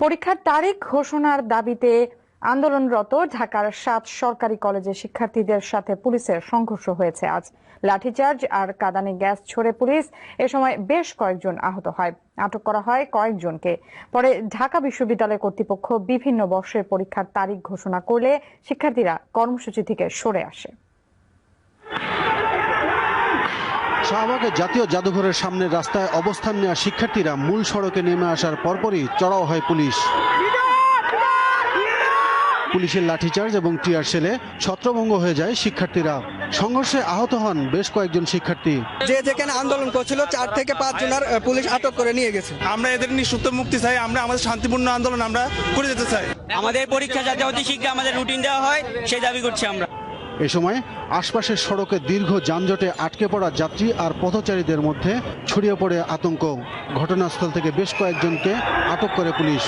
পরীক্ষার তারিখ ঘোষণার দাবিতে আন্দোলনরত ঢাকার সাত সরকারি কলেজের শিক্ষার্থীদের সাথে পুলিশের সংঘর্ষ হয়েছে। আজ লাঠিচার্জ আর কাদানে গ্যাস ছড়ে পুলিশ এ সময় বেশ কয়েকজন আহত হয়। আটক করা হয় কয়েকজনকে। পরে ঢাকা বিশ্ববিদ্যালয় কর্তৃপক্ষ বিভিন্ন বর্ষের পরীক্ষার তারিখ ঘোষণা করলে শিক্ষার্থীরা কর্মসূচি থেকে সরে আসে। শাহবাগের জাতীয় জাদুঘরের সামনের রাস্তায় অবস্থান নেওয়া শিক্ষার্থীরা মূল সড়কে নেমে আসার পরপরই চড়াও হয় পুলিশ। পুলিশের লাঠিচার্জ এবং টিয়ার সেলে ছত্রভঙ্গ হয়ে যায় শিক্ষার্থীরা। সংঘর্ষে আহত হন বেশ কয়েকজন শিক্ষার্থী। যে যেখানে আন্দোলন করছিল চার থেকে পাঁচ জনের পুলিশ আটক করে নিয়ে গেছে। আমরা এদের নিঃশব্দ মুক্তি চাই আমরা আমাদের শান্তিপূর্ণ আন্দোলন আমরা করে যেতে চাই। আমাদের পরীক্ষা যাতে অতি শীঘ্র আমাদের রুটিন দেওয়া হয় সেই দাবি করছি আমরা। এ সময় আশপাশের সড়কে দীর্ঘ যানজটে আটকে পড়া যাত্রী আর পথচারীদের মধ্যে ছড়িয়ে পড়ে আতঙ্ক। ঘটনাস্থল থেকে বেশ কয়েকজনকে আটক করে পুলিশ।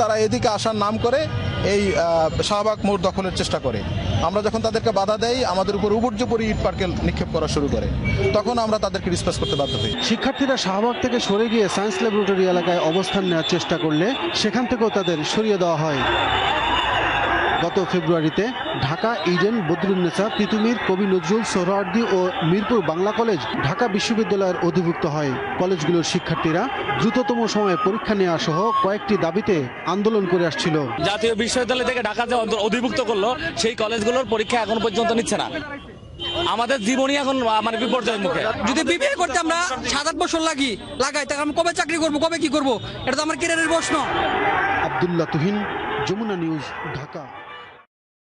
তারা এদিকে আসার নাম করে এই শাহবাগ মোড় দখলের চেষ্টা করে। আমরা যখন তাদেরকে বাধা দেই আমাদের উপর উপর্যুপরি ইট পার্কেল নিক্ষেপ করা শুরু করে। তখন আমরা তাদেরকে ডিসপাস করতে বাধ্য হই। শিক্ষার্থীরা শাহবাগ থেকে সরে গিয়ে সায়েন্স ল্যাবরেটরি এলাকায় অবস্থান নেওয়ার চেষ্টা করলে সেখান থেকেও তাদের সরিয়ে দেওয়া হয়। গত ফেব্রুয়ারিতে ঢাকা ইডেন বদরুন্নেসা তিতুমির কবি নজরুল সোহরাওয়ার্দী ও মিরপুর বাংলা কলেজ ঢাকা বিশ্ববিদ্যালয়ের অধিভুক্ত হয়। কলেজগুলোর শিক্ষার্থীরা দ্রুততম সময়ে পরীক্ষা নেওয়া সহ কয়েকটি দাবিতে আন্দোলন করে আসছিল। জাতীয় বিশ্ববিদ্যালয় থেকে ঢাকা যে অধিভুক্ত করল সেই কলেজগুলোর পরীক্ষা এখন পর্যন্ত নিচ্ছে না। আমাদের জীবনই এখন মানে বিপর্যয়ের মুখে। যদি বিবিএ করতে আমরা সাত আট বছর লাগি লাগাই তাহলে আমি কবে চাকরি করব কবে কি করব? এটা তো আমার কেরিয়ারের প্রশ্ন। আবদুল্লাহ তুহিন যমুনা নিউজ ঢাকা।